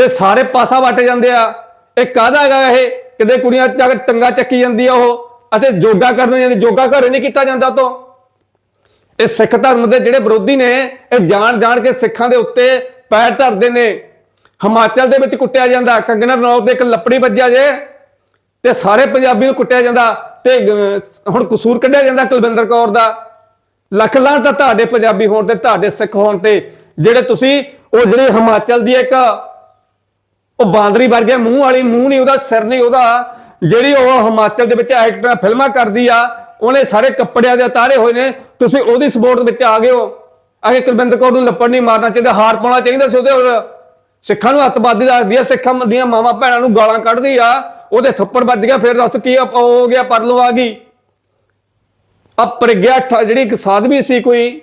ਤੇ ਸਾਰੇ ਪਾਸਾ ਵੱਟ ਜਾਂਦੇ ਆ। ਇਹ ਕਾਹਦਾ ਹੈਗਾ ਇਹ? ਕਿਤੇ ਕੁੜੀਆਂ ਚੱਕ ਟੰਗਾ ਚੱਕੀ ਜਾਂਦੀ ਆ ਉਹ। ਅਤੇ ਜੋਗਾ ਕਰਨ ਜਾਂਦੀ ਜੋਗਾ ਘਰੇ ਨਹੀਂ ਕੀਤਾ ਜਾਂਦਾ ਤੋਂ ਇਹ ਸਿੱਖ ਧਰਮ ਦੇ ਜਿਹੜੇ ਵਿਰੋਧੀ ਨੇ, ਇਹ ਜਾਣ ਜਾਣ ਕੇ ਸਿੱਖਾਂ ਦੇ ਉੱਤੇ ਪੈਰ ਧਰਦੇ ਨੇ। ਹਿਮਾਚਲ ਦੇ ਵਿੱਚ ਕੁੱਟਿਆ ਜਾਂਦਾ। ਕੰਗਨਾ ਰਣੌਤ ਦੇ ਇੱਕ ਲੱਪੜੀ ਵੱਜਿਆ ਜੇ। ਤੇ ਸਾਰੇ ਪੰਜਾਬੀ ਨੂੰ ਕੁੱਟਿਆ ਜਾਂਦਾ। ਤੇ ਹੁਣ ਕਸੂਰ ਕੱਢਿਆ ਜਾਂਦਾ ਕੁਲਵਿੰਦਰ ਕੌਰ ਦਾ। ਲੱਖ ਲਾਹਣ ਤਾਂ ਤੁਹਾਡੇ ਪੰਜਾਬੀ ਹੋਣ ਤੇ, ਤੁਹਾਡੇ ਸਿੱਖ ਹੋਣ ਤੇ। ਜਿਹੜੇ ਤੁਸੀਂ, ਉਹ ਜਿਹੜੇ ਹਿਮਾਚਲ ਦੀ ਇੱਕ ਉਹ ਬਾਂਦਰੀ ਵਰਗੇ ਮੂੰਹ ਵਾਲੀ, ਮੂੰਹ ਨਹੀਂ, ਉਹਦਾ ਸਿਰ ਨਹੀਂ, ਉਹਦਾ ਜਿਹੜੀ ਉਹ ਹਿਮਾਚਲ ਦੇ ਵਿੱਚ ਐਕਟਰ ਫਿਲਮਾਂ ਕਰਦੀ ਆ, ਉਹਨੇ ਸਾਰੇ ਕੱਪੜਿਆਂ ਦੇ ਉਤਾਰੇ ਹੋਏ ਨੇ, ਤੁਸੀਂ ਉਹਦੀ ਸਪੋਰਟ ਵਿੱਚ ਆ ਗਏ ਹੋ। ਅਗੇ ਕੁਲਵਿੰਦਰ ਕੌਰ ਨੂੰ ਲੱਪੜ ਨਹੀਂ ਮਾਰਨਾ ਚਾਹੀਦਾ, ਹਾਰ ਪਾਉਣਾ ਚਾਹੀਦਾ ਸੀ ਉਹਦੇ ਹੋਰ। ਸਿੱਖਾਂ ਨੂੰ ਅੱਤਵਾਦੀ ਦੱਸਦੀ ਆ, ਸਿੱਖਾਂ ਦੀਆਂ ਮਾਵਾਂ ਭੈਣਾਂ ਨੂੰ ਗਾਲਾਂ ਕੱਢਦੀ ਆ, ਉਹਦੇ ਥੱਪੜ ਵੱਜ ਗਿਆ, ਫਿਰ ਦੱਸ ਕੀ ਆ- ਹੋ ਗਿਆ, ਪਰਲੋ ਆ ਗਈ। ਆ ਪ੍ਰਗਿਆ ਜਿਹੜੀ ਇੱਕ ਸਾਧਵੀ ਸੀ ਕੋਈ,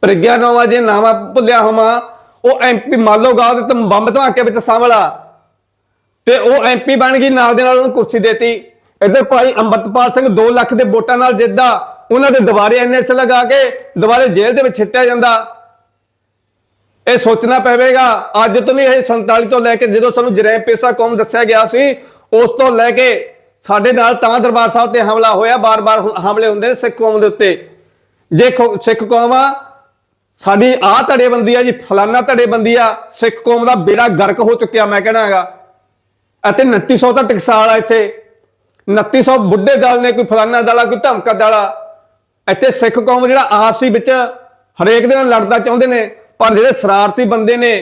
ਪ੍ਰਗਿਆ ਨੋਵਾ ਜੇ ਨਾਮਾ ਭੁੱਲਿਆ ਹੋਵਾਂ ਉਹ ਐਮਪੀ ਮੰਨ ਲਓ ਗਾ ਤੇ ਬੰਬ ਧਮਾਕੇ ਵਿੱਚ ਸ਼ਾਮਲ ਆ ਤੇ ਉਹ ਐਮਪੀ ਬਣ ਗਈ, ਨਾਲ ਦੇ ਨਾਲ ਉਹਨੂੰ ਕੁਰਸੀ ਦੇਤੀ। ਇੱਧਰ ਭਾਈ ਅੰਮ੍ਰਿਤਪਾਲ ਸਿੰਘ 2 ਲੱਖ ਦੇ ਵੋਟਾਂ ਨਾਲ ਜਿੱਦਾ ਉਹਨਾਂ ਦੇ ਦੁਬਾਰੇ ਐਨਐਸ ਲਗਾ ਕੇ ਦੁਬਾਰੇ ਜੇਲ੍ਹ ਦੇ ਵਿੱਚ ਛਿੱਟਿਆ ਜਾਂਦਾ। ਇਹ ਸੋਚਣਾ ਪਵੇਗਾ। ਅੱਜ ਤੋਂ ਵੀ ਇਹ 47 ਤੋਂ ਲੈ ਕੇ ਜਦੋਂ ਸਾਨੂੰ ਜਰੈਮ ਪੇਸ਼ਾ ਕੌਮ ਦੱਸਿਆ ਗਿਆ ਸੀ, ਉਸ ਤੋਂ ਲੈ ਕੇ ਸਾਡੇ ਨਾਲ ਤਾਂ ਦਰਬਾਰ ਸਾਹਿਬ ਤੇ ਹਮਲਾ ਹੋਇਆ। ਬਾਰ-ਬਾਰ ਹਮਲੇ ਹੁੰਦੇ ਸਿੱਖ ਕੌਮ ਦੇ ਉੱਤੇ। ਜੇ ਸਿੱਖ ਕੌਮ ਆ ਸਾਡੀ ਆਹ ਧੜੇਬੰਦੀ ਆ ਜੀ, ਫਲਾਨਾ ਧੜੇਬੰਦੀ ਆ, ਸਿੱਖ ਕੌਮ ਦਾ ਬੇੜਾ ਗਰਕ ਹੋ ਚੁੱਕਿਆ ਮੈਂ ਕਹਿਣਾ ਹੈਗਾ। ਅਤੇ 2900 ਤਾਂ ਟਕਸਾਲ ਆ ਇੱਥੇ। 2900 ਬੁੱਢੇ ਦਲ ਨੇ ਕੋਈ ਫਲਾਨਾ ਦਲ ਆ ਕੋਈ ਧਮਕਾ ਦਲ। ਆ ਇੱਥੇ ਸਿੱਖ ਕੌਮ ਜਿਹੜਾ ਆਪਸੀ ਵਿੱਚ ਹਰੇਕ ਦੇ ਨਾਲ ਲੜਦਾ ਚਾਹੁੰਦੇ ਨੇ, ਪਰ ਜਿਹੜੇ ਸ਼ਰਾਰਤੀ ਬੰਦੇ ਨੇ,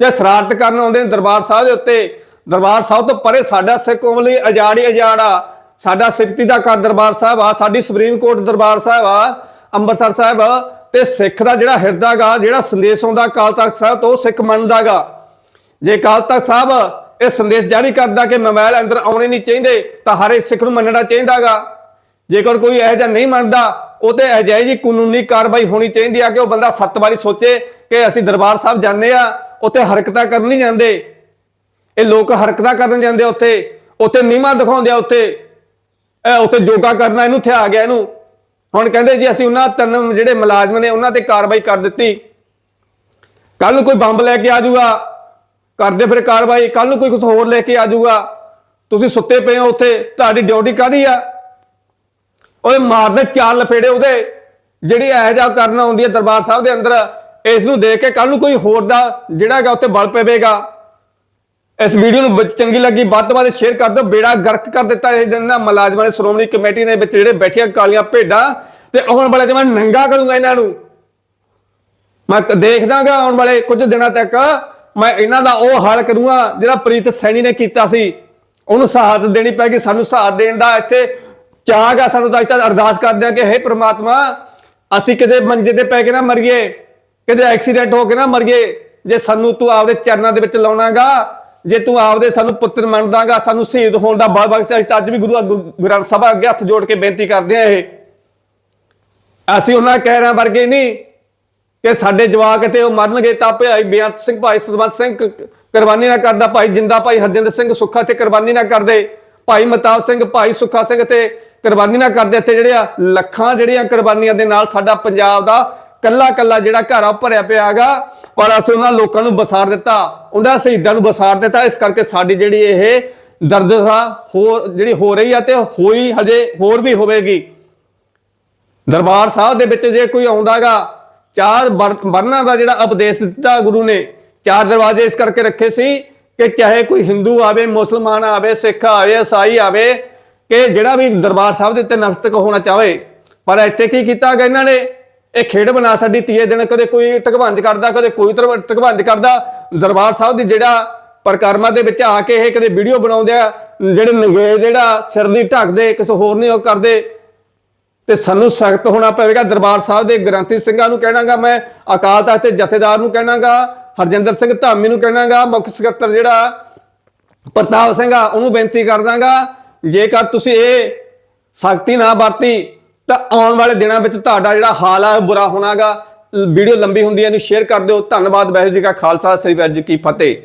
ਜਾਂ ਸ਼ਰਾਰਤ ਕਰਨ ਆਉਂਦੇ ਨੇ ਦਰਬਾਰ ਸਾਹਿਬ ਦੇ ਉੱਤੇ, ਦਰਬਾਰ ਸਾਹਿਬ ਤੋਂ ਪਰੇ ਸਾਡਾ ਸਿੱਖ ਕੌਮ ਲਈ ਆਜ਼ਾਦ ਹੀ ਆਜ਼ਾਦ ਆ। ਸਾਡਾ ਸਿੱਖਤੀ ਦਾ ਘਰ ਦਰਬਾਰ ਸਾਹਿਬ ਆ, ਸਾਡੀ ਸੁਪਰੀਮ ਕੋਰਟ ਦਰਬਾਰ ਸਾਹਿਬ ਆ, ਅੰਮ੍ਰਿਤਸਰ ਸਾਹਿਬ ਤੇ ਸਿੱਖ ਦਾ ਜਿਹੜਾ ਹਿਰਦਾ ਗਾ ਜਿਹੜਾ ਸੰਦੇਸ਼ ਆਉਂਦਾ ਅਕਾਲ ਤਖਤ ਸਾਹਿਬ ਤੋਂ, ਉਹ ਸਿੱਖ ਮੰਨਦਾਗਾ ਜੇ ਅਕਾਲ ਤਖਤ ਸਾਹਿਬ ਇਹ ਸੰਦੇਸ਼ ਜਾਰੀ ਕਰਦਾ ਕਿ ਮੋਬਾਈਲ ਅੰਦਰ ਆਉਣੇ ਨਹੀਂ ਚਾਹੀਦੇ, ਤਾਂ ਹਰ ਇੱਕ ਸਿੱਖ ਨੂੰ ਮੰਨਣਾ ਚਾਹੀਦਾਗਾ ਜੇਕਰ ਕੋਈ ਇਹੋ ਜਿਹਾ ਨਹੀਂ ਮੰਨਦਾ, ਉਹ ਤੇ ਅਜਿਹੀ ਜੀ ਕਾਨੂੰਨੀ ਕਾਰਵਾਈ ਹੋਣੀ ਚਾਹੀਦੀ ਆ ਕਿ ਉਹ ਬੰਦਾ ਸੱਤ ਵਾਰੀ ਸੋਚੇ ਕਿ ਅਸੀਂ ਦਰਬਾਰ ਸਾਹਿਬ ਜਾਂਦੇ ਆ, ਉੱਥੇ ਹਰਕਤਾਂ ਕਰਨ ਨਹੀਂ ਜਾਂਦੇ। ਇਹ ਲੋਕ ਹਰਕਤਾਂ ਕਰਨ ਜਾਂਦੇ ਉੱਥੇ ਉੱਥੇ ਨੀਮਾ ਦਿਖਾਉਂਦੇ ਆ ਉੱਥੇ। ਇਹ ਉੱਥੇ ਯੋਗਾ ਕਰਨਾ ਇਹਨੂੰ ਇੱਥੇ ਆ ਗਿਆ ਇਹਨੂੰ। ਹੁਣ ਕਹਿੰਦੇ ਜੀ ਅਸੀਂ ਉਹਨਾਂ ਤਿੰਨ ਜਿਹੜੇ ਮੁਲਾਜ਼ਮ ਨੇ ਉਹਨਾਂ ਤੇ ਕਾਰਵਾਈ ਕਰ ਦਿੱਤੀ। ਕੱਲ ਨੂੰ ਕੋਈ ਬੰਬ ਲੈ ਕੇ ਆ ਜਾਊਗਾ ਕਰਦੇ ਫਿਰ ਕਾਰਵਾਈ ਕੱਲ ਨੂੰ ਕੋਈ ਕੁਝ ਹੋਰ ਲੈ ਕੇ ਆ ਜਾਊਗਾ। ਤੁਸੀਂ ਸੁੱਤੇ ਪਏ ਹੋ ਉੱਥੇ, ਤੁਹਾਡੀ ਡਿਊਟੀ ਕਾਦੀ ਆ? ਉਹਦੇ ਮਾਰਦੇ ਚਾਰ ਲਫੇੜੇ ਉਹਦੇ, ਜਿਹੜੀ ਇਹੋ ਜਿਹਾ ਕਰਨ ਆਉਂਦੀ ਹੈ ਦਰਬਾਰ ਸਾਹਿਬ ਦੇ ਅੰਦਰ, ਇਸ ਨੂੰ ਦੇਖ ਕੇ ਕੱਲ ਨੂੰ ਕੋਈ ਹੋਰ ਦਾ ਜਿਹੜਾ ਹੈਗਾ ਉੱਤੇ ਬਲ ਪਵੇਗਾ। ਇਸ ਵੀਡੀਓ ਨੂੰ ਵਿੱਚ ਚੰਗੀ ਲੱਗੀ, ਵੱਧ ਤੋਂ ਵੱਧ ਸ਼ੇਅਰ ਕਰ ਦਿਓ। ਬੇੜਾ ਗਰਕ ਕਰ ਦਿੱਤਾ ਇਹ ਦਿਨ ਮੁਲਾਜ਼ਮਾਂ ਨੇ, ਸ਼੍ਰੋਮਣੀ ਕਮੇਟੀ ਦੇ ਵਿੱਚ ਜਿਹੜੇ ਬੈਠੀਆਂ ਕਾਲੀਆਂ ਭੇਡਾਂ ਤੇ ਆਉਣ ਵਾਲੇ ਜਮਾਂ ਨੰਗਾ ਕਰੂੰਗਾ ਇਹਨਾਂ ਨੂੰ। ਮੈਂ ਕ- ਦੇਖਦਾਗਾ ਆਉਣ ਵਾਲੇ ਕੁਝ ਦਿਨਾਂ ਤੱਕ। ਮੈਂ ਇਹਨਾਂ ਦਾ ਉਹ ਹਾਲ ਕਰੂੰਗਾ ਜਿਹੜਾ ਪ੍ਰੀਤ ਸੈਣੀ ਨੇ ਕੀਤਾ ਸੀ। ਉਹਨੂੰ ਸਹਾਇਤ ਦੇਣੀ ਪੈਗੀ, ਸਾਨੂੰ ਸਹਾਇਤ ਦੇਣ ਦਾ। ਇੱਥੇ ਚਾਹਗਾ ਸਾਨੂੰ ਤਾਂ ਅੱਜ ਅਰਦਾਸ ਕਰਦੇ ਆ ਕਿ, ਹੇ ਪ੍ਰਮਾਤਮਾ, ਅਸੀਂ ਕਿਤੇ ਮੰਜੇ ਤੇ ਪੈ ਕੇ ਨਾ ਮਰੀਏ, ਕਿਤੇ ਐਕਸੀਡੈਂਟ ਹੋ ਕੇ ਨਾ ਮਰੀਏ, ਜੇ ਸਾਨੂੰ ਤੂੰ ਆਪਦੇ ਚਰਨਾਂ ਦੇ ਵਿੱਚ ਲਾਉਣਾਗਾ ਜੇ ਤੂੰ ਆਪਦੇ ਸਾਨੂੰ ਪੁੱਤਰ ਮੰਨਦਾਗਾ, ਸਾਨੂੰ ਸ਼ਹੀਦ ਹੋਣ ਦਾ ਬਲ ਬਖਸ਼ ਅਸੀਂ ਤਾਂ ਅੱਜ ਵੀ ਗੁਰੂ ਗ੍ਰੰਥ ਸਾਹਿਬ ਅੱਗੇ ਹੱਥ ਜੋੜ ਕੇ ਬੇਨਤੀ ਕਰਦੇ ਆ ਇਹ। ਅਸੀਂ ਉਹਨਾਂ ਕਹਿਰਾਂ ਵਰਗੇ ਨਹੀਂ ਕਿ ਸਾਡੇ ਜਵਾਕ ਤੇ ਉਹ ਮਰਨਗੇ ਤਾਂ ਭਾਈ ਬੇਅੰਤ ਸਿੰਘ, ਭਾਈ ਸਤਵੰਤ ਸਿੰਘ ਕੁਰਬਾਨੀ ਨਾ ਕਰਦਾ, ਭਾਈ ਜਿੰਦਾ, ਭਾਈ ਹਰਜਿੰਦਰ ਸਿੰਘ ਸੁੱਖਾ ਤੇ ਕੁਰਬਾਨੀ ਨਾ ਕਰਦੇ। ਭਾਈ ਮਤਾਬ ਸਿੰਘ, ਭਾਈ ਸੁੱਖਾ ਸਿੰਘ ਤੇ ਕੁਰਬਾਨੀ ਨਾ ਕਰਦੇ। ਇੱਥੇ ਜਿਹੜੇ ਆ ਲੱਖਾਂ ਜਿਹੜੀਆਂ ਕੁਰਬਾਨੀਆਂ ਦੇ ਨਾਲ ਸਾਡਾ ਪੰਜਾਬ ਦਾ ਕੱਲਾ ਕੱਲਾ ਜਿਹੜਾ ਘਰ ਆ, ਉਹ ਭਰਿਆ ਪਿਆਗਾ ਪਰ ਅਸੀਂ ਉਹਨਾਂ ਲੋਕਾਂ ਨੂੰ ਬਸਾਰ ਦਿੱਤਾ, ਉਹਨਾਂ ਸ਼ਹੀਦਾਂ ਨੂੰ ਬਸਾਰ ਦਿੱਤਾ, ਇਸ ਕਰਕੇ ਸਾਡੀ ਜਿਹੜੀ ਇਹ ਦਰਦ ਦਾ ਹੋ, ਜਿਹੜੀ ਹੋ ਰਹੀ ਆ ਤੇ ਹੋਈ ਹਜੇ ਹੋਰ ਵੀ ਹੋਵੇਗੀ। ਦਰਬਾਰ ਸਾਹਿਬ ਦੇ ਵਿੱਚ ਜੇ ਕੋਈ ਆਉਂਦਾਗਾ, ਚਾਰ ਵਰ- ਵਰਨਾਂ ਦਾ ਜਿਹੜਾ ਉਪਦੇਸ਼ ਦਿੱਤਾ ਗੁਰੂ ਨੇ, ਚਾਰ ਦਰਵਾਜ਼ੇ ਇਸ ਕਰਕੇ ਰੱਖੇ ਸੀ ਕਿ ਚਾਹੇ ਕੋਈ ਹਿੰਦੂ ਆਵੇ, ਮੁਸਲਮਾਨ ਆਵੇ, ਸਿੱਖ ਆਵੇ, ਈਸਾਈ ਆਵੇ, ਕਿ ਜਿਹੜਾ ਵੀ ਦਰਬਾਰ ਸਾਹਿਬ ਦੇ ਉੱਤੇ ਨਮਸਤਕ ਹੋਣਾ ਚਾਹੇ। ਪਰ ਇੱਥੇ ਕੀ ਕੀਤਾ ਗਿਆ ਇਹਨਾਂ ਨੇ? ਇਹ ਖੇਡ ਬਣਾ ਸਾਡੀ ਤੀਏ ਦਿਨ ਕਦੇ ਕੋਈ ਟਕਵੰਜ ਕਰਦਾ, ਕਦੇ ਕੋਈ ਤਰਵ- ਟਕਵੰਜ ਕਰਦਾ। ਦਰਬਾਰ ਸਾਹਿਬ ਦੀ ਜਿਹੜਾ ਪ੍ਰਕਰਮਾਂ ਦੇ ਵਿੱਚ ਆ ਕੇ ਇਹ ਕਦੇ ਵੀਡੀਓ ਬਣਾਉਂਦੇ ਆ, ਜਿਹੜੇ ਨੰਗੇ ਜਿਹੜਾ ਸਿਰ ਦੀ ਢੱਕਦੇ, ਕਿਸੇ ਹੋਰ ਨਹੀਂ ਉਹ ਕਰਦੇ। ਤੇ ਸਾਨੂੰ ਸਖਤ ਹੋਣਾ ਪਵੇਗਾ। ਦਰਬਾਰ ਸਾਹਿਬ ਦੇ ਗ੍ਰੰਥੀ ਸਿੰਘਾਂ ਨੂੰ ਕਹਿਣਾਗਾ, ਮੈਂ ਅਕਾਲ ਤਖਤ ਦੇ ਜਥੇਦਾਰ ਨੂੰ ਕਹਿਣਾਗਾ, ਹਰਜਿੰਦਰ ਸਿੰਘ ਧਾਮੀ ਨੂੰ ਕਹਿਣਾਗਾ, ਮੁੱਖ ਸਕੱਤਰ ਜਿਹੜਾ ਪ੍ਰਤਾਪ ਸਿੰਘ ਆ, ਉਹਨੂੰ ਬੇਨਤੀ ਕਰਦਾਗਾ, ਜੇਕਰ ਤੁਸੀਂ ਇਹ ਸਖਤੀ ਨਾ ਵਰਤੀ ਤਾਂ ਆਉਣ ਵਾਲੇ ਦਿਨਾਂ ਵਿੱਚ ਤੁਹਾਡਾ ਜਿਹੜਾ ਹਾਲ ਆ, ਉਹ ਬੁਰਾ ਹੋਣਾਗਾ। ਵੀਡੀਓ ਲੰਬੀ ਹੁੰਦੀ ਹੈ ਇਹਨੂੰ ਸ਼ੇਅਰ ਕਰ ਦਿਓ। ਧੰਨਵਾਦ, ਵਾਹਿਗੁਰੂ ਜੀ ਕਾ ਖਾਲਸਾ, ਸ੍ਰੀ ਵਾਹਿਗੁਰੂ ਜੀ ਕੀ ਫਤਿਹ।